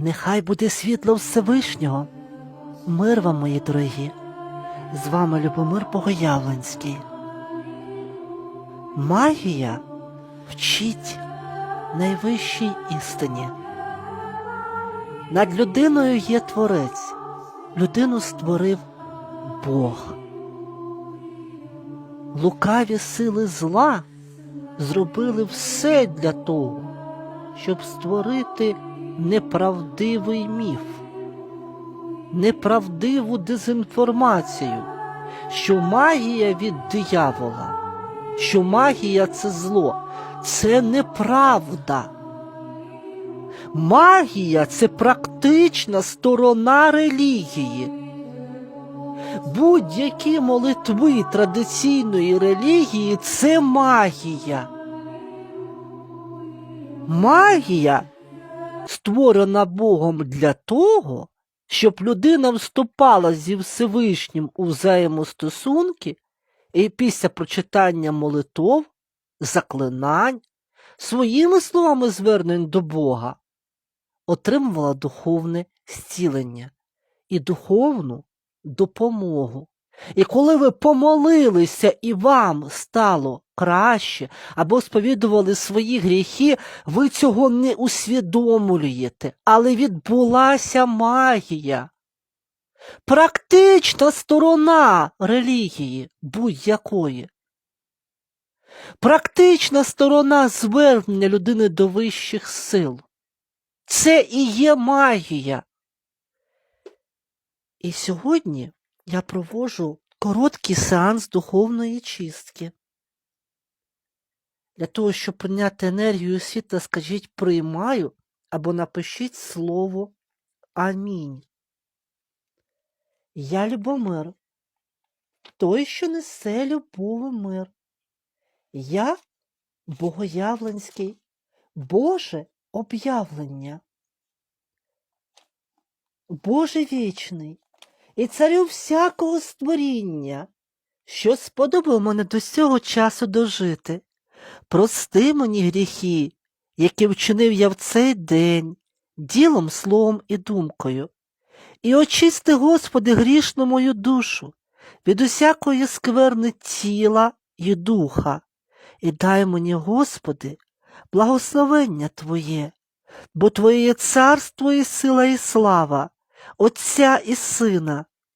Нехай буде світло Всевишнього. Мир вам, мої дорогі. З вами Любомир Богоявленський. Магія вчить найвищій істині. Над людиною є творець. Людину створив Бог. Лукаві сили зла зробили все для того, щоб створити неправдивий міф, неправдиву дезінформацію, що магія від диявола, що магія це зло, це неправда. Магія це практична сторона релігії. Будь-які молитви традиційної релігії це магія. Магія створена Богом для того, щоб людина вступала зі Всевишнім у взаємостосунки і після прочитання молитов, заклинань, своїми словами звернень до Бога, отримувала духовне зцілення і духовну допомогу. І коли ви помолилися і вам стало краще, або сповідували свої гріхи, ви цього не усвідомлюєте, але відбулася магія. Практична сторона релігії будь-якої. Практична сторона звернення людини до вищих сил. Це і є магія. І сьогодні я проводжу короткий сеанс духовної чистки. Для того, щоб прийняти енергію світла, скажіть приймаю або напишіть слово Амінь. Я Любомир, той, що несе любов і мир. Я Богоявленський, Боже об'явлення. Боже вічний і царю всякого створіння, що сподобав мене до цього часу дожити. Прости мені гріхи, які вчинив я в цей день, ділом, словом і думкою. І очисти, Господи, грішну мою душу від усякої скверни тіла і духа, і дай мені, Господи, благословення Твоє, бо Твоє царство і сила і слава, Отця і Сина,